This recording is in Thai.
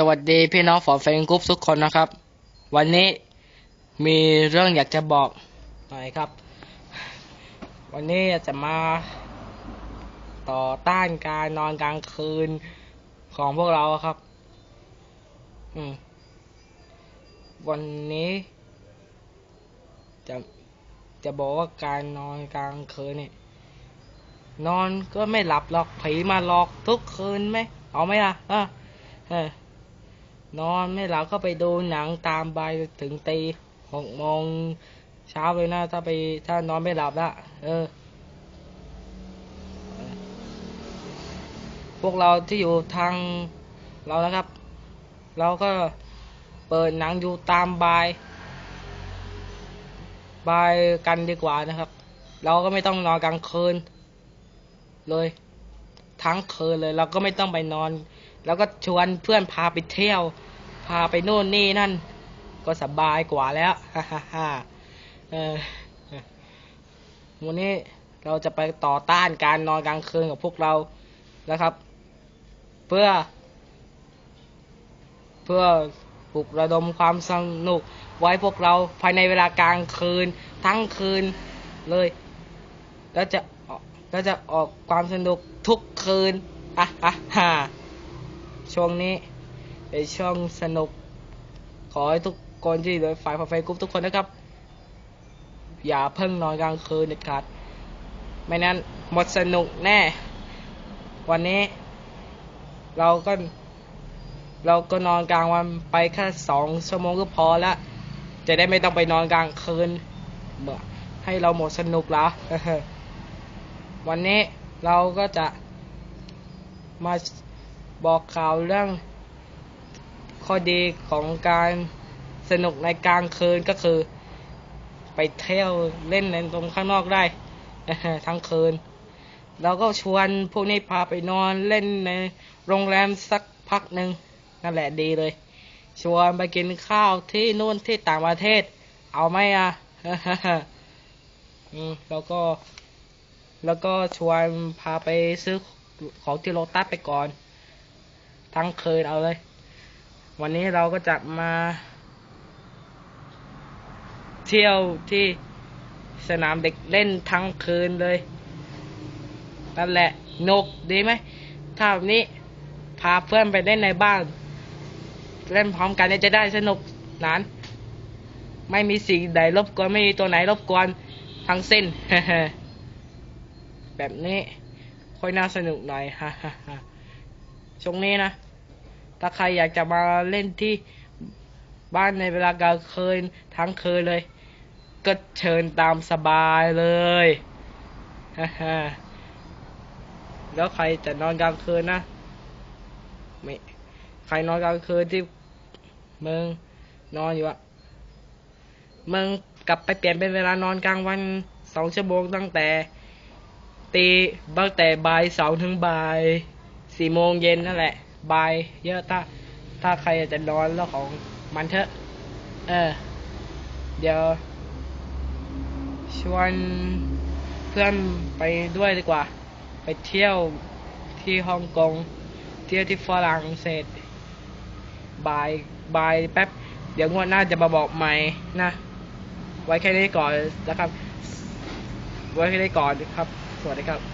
สวัสดีพี่น้องฝอเฟงกรุ๊ปทุกคนนะครับ วันนี้มีเรื่องอยากจะบอกหน่อยครับ วันนี้จะมาต่อต้านการนอนกลางคืนของพวกเราครับ อืมวันนี้ จะจะบอกว่าการนอนกลางคืนเนี่ยนอนก็ไม่หลับหรอกผีมาหลอกทุกคืนไหมเอาไหมล่ะอะเออ นอนไม่หลับก็ไปดูหนังตามไปถึงตีหกโมงเช้าเลยนะ ถ้าไปถ้านอนไม่หลับละเออ พวกเราที่อยู่ทางเรานะครับ เราก็เปิดหนังอยู่ตามบายบายกันดีกว่านะครับ เราก็ไม่ต้องนอนกลางคืน เลย ทั้งคืนเลย เราก็ไม่ต้องไปนอน แล้วก็ชวนเพื่อนพาไปเที่ยว พาไปโน่นนี่นั่น ก็สบายกว่าแล้วฮ่าฮ่าฮ่าเออวันนี้เราจะไปต่อต้านการนอนกลางคืนกับพวกเรานะครับ เพื่อ เพื่อปลุกระดมความสนุกไว้พวกเราภายในเวลากลางคืน ทั้งคืนเลย แล้วจะกแล้วจะออกความสนุกทุกคืนอะอะฮ่า ช่วงนี้เป็นช่วงสนุก ขอให้ทุกคนที่เหลือฝ่ายพอไฟกรุ๊ปทุกคนนะครับ อย่าเพิ่งนอนกลางคืนเด็ดขาดไม่นั้นหมดสนุกแน่ วันนี้ เราก็ เราก็นอนกลางวันไปแค่สองชั่วโมงก็พอละจะได้ไม่ต้องไปนอนกลางคืนเมื่อให้เราหมดสนุกแล้ววันนี้เราก็จะมา บอกข่าวเรื่องข้อดีของการสนุกในกลางคืนก็คือ ไปเที่ยวเล่นในตรงข้างนอกได้ทั้งคืนเราก็ชวนพวกนี้พาไปนอนเล่นในโรงแรมสักพักหนึ่งนั่นแหละดีเลย ชวนไปกินข้าวที่นู่นที่ต่างประเทศ เอาไหมอะอืมแล้วก็ แล้วก็ชวนพาไปซื้อของที่โลตัสไปก่อน ทั้งคืนเอาเลย วันนี้เราก็จะมา เที่ยวที่สนามเด็กเล่นทั้งคืนเลย นั่นแหละนกดีไหม ถ้าแบบนี้พาเพื่อนไปเล่นในบ้าน เล่นพร้อมกันจะได้สนุกนาน ไม่มีสิ่งใดรบกวนไม่มีตัวไหนรบกวนทั้งสิ้น แบบนี้ค่อยน่าสนุกหน่อยฮ่าฮ่าฮ่าช่วงนี้นะ ถ้าใครอยากจะมาเล่นที่บ้านในเวลากลางคืนทั้งคืนเลย ก็เชิญตามสบายเลยฮ่าฮ่าแล้วใครจะนอนกลางคืนนะไม่ใครนอนกลางคืนที่เมืองนอนอยู่อะเมืองกลับไปเปลี่ยนเป็นเวลานอนกลางวันสองชั่วโมงตั้งแต่ ตีตั้งแต่บ่ายสองถึงบ่ายสี่โมงเย็นนั่นแหละ บายเยอะถ้า ถ้าใครจะนอนแล้วของมันเถอะ เออ เดี๋ยว ชวนเพื่อนไปด้วยดีกว่า ไปเที่ยวที่ฮ่องกง เที่ยวที่ฝรั่งเศสบายบายแป๊บ เดี๋ยวงวดหน้าจะมาบอกใหม่นะ ไว้แค่นี้ก่อนนะครับ ไว้แค่นี้ก่อนครับ สวัสดีครับ